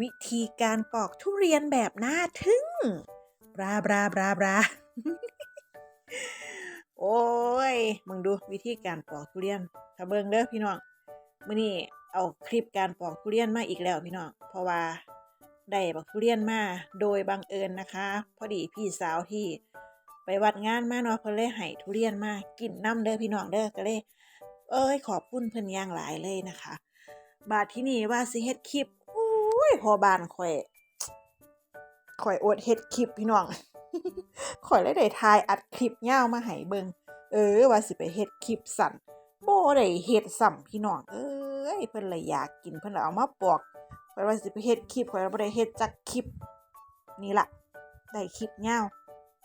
วิธีการปอกทุเรียนแบบน่าทึ่งบราบราบราบราโอ้ย มึงดูวิธีการปอกทุเรียนถ้าเบิ่งเด้อพี่น้องมื้อนี้เอาคลิปการปอกทุเรียนมาอีกแล้วพี่น้อง เพราะว่าได้บักทุเรียนมาโดยบังเอิญนะคะ พอดีพี่สาวที่ไปวัดงานมาเนาะเพิ่นเลยให้ทุเรียนมากินน้ำเด้อพี่น้องเด้อก็เลย เอ้ยขอบคุณเพิ่นอย่างหลายเลยนะคะ บาดที่นี่ว่าสิเฮ็ดคลิป ยพอบ้านข่อยข่อยอดเฮ็ดคลิปพี่น้องข่อยเลยได้ถ่ายอัดคลิปยาวมาให้เบิงเออ ว่าสิไปเฮ็ดคลิปสั้นบ่ได้เฮ็ดซ้ำพี่น้องเอ้ยเพิ่นเลยอยากกินเพิ่นเลยเอามาปอกข่อยว่าสิไปเฮ็ดคลิปข่อยบ่ได้เฮ็ดจักคลิป นี่ล่ะได้คลิปยาว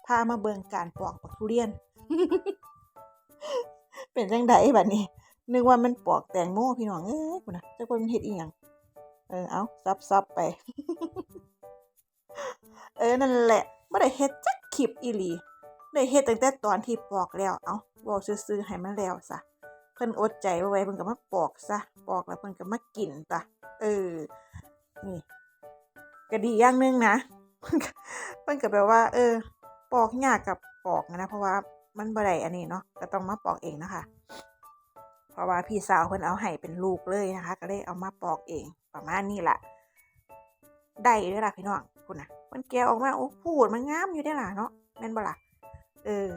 พามาเบิงการปอกบักทุเรียน เป็นจังไดบัดนี้นึกว่ามันปอกแตงโมพี่น้องเอ้ยพุ่นน่ะจักว่ามันเฮ็ดอีหยัง เออเอาซับๆไป เออนั่นแหละบ่ได้เฮ็ดจักคลิปอีหลีได้เฮ็ดตั้งแต่ตอนที่ปอกแล้วเอ้าเว้าซื่อๆให้มันแล้วซะเพิ่นอดใจไหวเพิ่นก็มาปอกซะปอกแล้วเพิ่นก็มากินตะเออนี่ก็ดีอย่างหนึงนะเพิ่นก็แบบว่า เออ ปอกยากกับปอกนะเพราะว่ามันบ่ได้อันนี้เนาะก็ต้องมาปอกเองนะคะเพราะว่าพี่สาวเพิ่นเอาให้เป็นลูกเลยนะคะ ก็เลยเอามาปอกเอง ประมาณนี้ล่ะได้ด้อล่ะพี่น้องพุ่นะมันแกะออกมาโอ้พูดมันงามอยู่เด้ล่ะเนาะแม่นบ่ล่ะเออ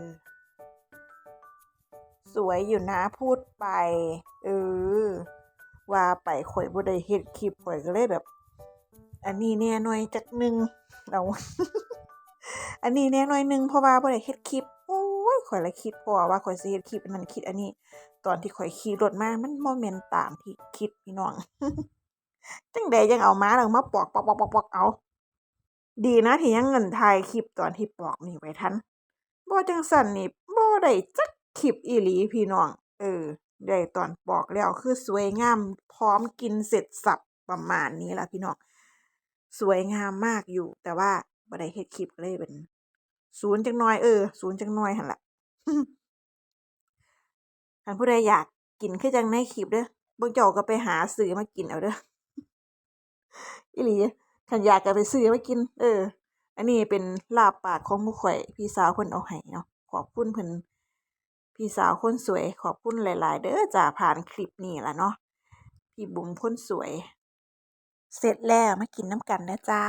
สวยอยู่นะพูดไป เออ ว่าไปข่อยบ่ได้เฮ็ดคลิปข่อยก็เลยแบบ อันนี้แน่หน่อยจักหนึงเอาอันนี้แน่หน่อยหนึงเพราะว่าบ่ได้เฮ็ดคลิปโอ้ยข่อยละคิดพอว่าข่อยสิเฮ็ดคลิปอันนั้นคิดอันนี้ ตอนที่ข่อยขี่รถมามันบ่แม่นตามที่คิดพี่น้อง จังใดจังเอามาแล้วมาปอกปอกปอกปอกปอกเอา ดีนะที่ยังเงินถ่ายคลิปตอนที่ปอกนี่ไว้ทันบ่จังซั่นนี่บ่ได้จักคลิปอีหลีพี่น้อง เออ ได้ตอนปอกแล้วคือสวยงาม พร้อมกินเสร็จสับประมาณนี้ละพี่น้อง สวยงามมากอยู่ แต่ว่าบ่ได้เฮ็ดคลิปเลยเป็นศูนย์จักหน่อยเออศูนย์จักหน่อยหั่นล่ะคันผู้ใดอยากกินคือจังในคลิปเด้อเบิ่งเจ้าก็ไปหาซื้อมากินเอาเด้อ อีหลีขันอยากก็ไปซื้อมากิน เออ อันนี้เป็นลาบปากของหมู่ข้อย พี่สาวเพิ่นเอาให้เนาะขอบคุณเพิ่นพี่สาวคนสวย ขอบคุณหลาย ๆ เด้อจ้าผ่านคลิปนี้ละเนาะพี่บุ๋มคนสวย เสร็จแล้วมากินน้ำกันนะจ้า